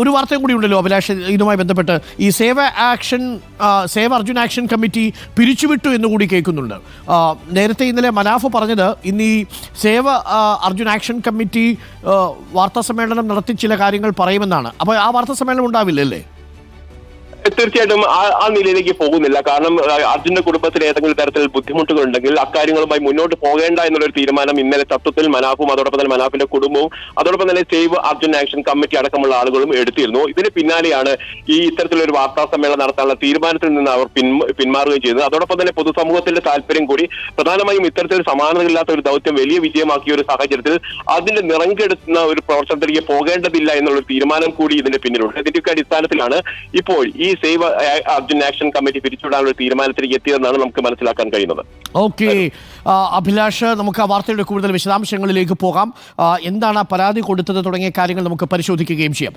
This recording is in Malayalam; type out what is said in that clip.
ഒരു വാർത്തയും കൂടി ഉണ്ടല്ലോ അഭിലാഷ് ഇതുമായി ബന്ധപ്പെട്ട്. ഈ save action save Arjun action committee പിരിച്ചുവിട്ടു എന്ന് കൂടി കേൾക്കുന്നുണ്ട്. നേരത്തെ ഇന്നലെ മനാഫ് പറഞ്ഞത് ഇന്ന് ഈ സേവ അർജുൻ ആക്ഷൻ കമ്മിറ്റി വാർത്താ സമ്മേളനം നടത്തി ചില കാര്യങ്ങൾ പറയുമെന്നാണ്. അപ്പോൾ ആ വാർത്താ സമ്മേളനം ഉണ്ടാവില്ലല്ലേ? തീർച്ചയായിട്ടും ആ നിലയിലേക്ക് പോകുന്നില്ല. കാരണം അർജുന്റെ കുടുംബത്തിൽ ഏതെങ്കിലും തരത്തിൽ ബുദ്ധിമുട്ടുകൾ ഉണ്ടെങ്കിൽ അക്കാര്യങ്ങളുമായി മുന്നോട്ട് പോകേണ്ട എന്നുള്ളൊരു തീരുമാനം ഇന്നലെ തത്വത്തിൽ മനാഫും അതോടൊപ്പം തന്നെ മനാഫിന്റെ കുടുംബവും അതോടൊപ്പം തന്നെ സേവ് അർജുൻ ആക്ഷൻ കമ്മിറ്റി അടക്കമുള്ള ആളുകളും എടുത്തിരുന്നു. ഇതിന് പിന്നാലെയാണ് ഈ ഇത്തരത്തിലൊരു വാർത്താ സമ്മേളനം നടത്താനുള്ള തീരുമാനത്തിൽ നിന്ന് അവർ പിന്മ- പിന്മാറുകയും ചെയ്തത്. അതോടൊപ്പം തന്നെ പൊതുസമൂഹത്തിന്റെ താല്പര്യം കൂടി പ്രധാനമായും ഇത്തരത്തിൽ സമാനതയില്ലാത്ത ഒരു ദൗത്യം വലിയ വിജയമാക്കിയ ഒരു സാഹചര്യത്തിൽ അതിന്റെ നിറങ്കെടുത്തുന്ന ഒരു പ്രവർത്തനത്തിലേക്ക് പോകേണ്ടതില്ല എന്നുള്ള ഒരു തീരുമാനം കൂടി ഇതിന്റെ പിന്നിലുണ്ട്. ഇതിന്റെയൊക്കെ അടിസ്ഥാനത്തിലാണ് ഇപ്പോൾ ഈ സേവ് അർജുൻ ആക്ഷൻ കമ്മിറ്റി പിരിച്ചുവിടാനുള്ള തീരുമാനത്തിലേക്ക് എത്തിയതെന്നാണ് നമുക്ക് മനസ്സിലാക്കാൻ കഴിയുന്നത്. ഓക്കെ. അഭിലാഷ് നമുക്ക് ആ വാർത്തയുടെ കൂടുതൽ വിശദാംശങ്ങളിലേക്ക് പോകാം. എന്താണ് ആ പരാതി കൊടുത്തത് തുടങ്ങിയ കാര്യങ്ങൾ നമുക്ക് പരിശോധിക്കുകയും ചെയ്യാം.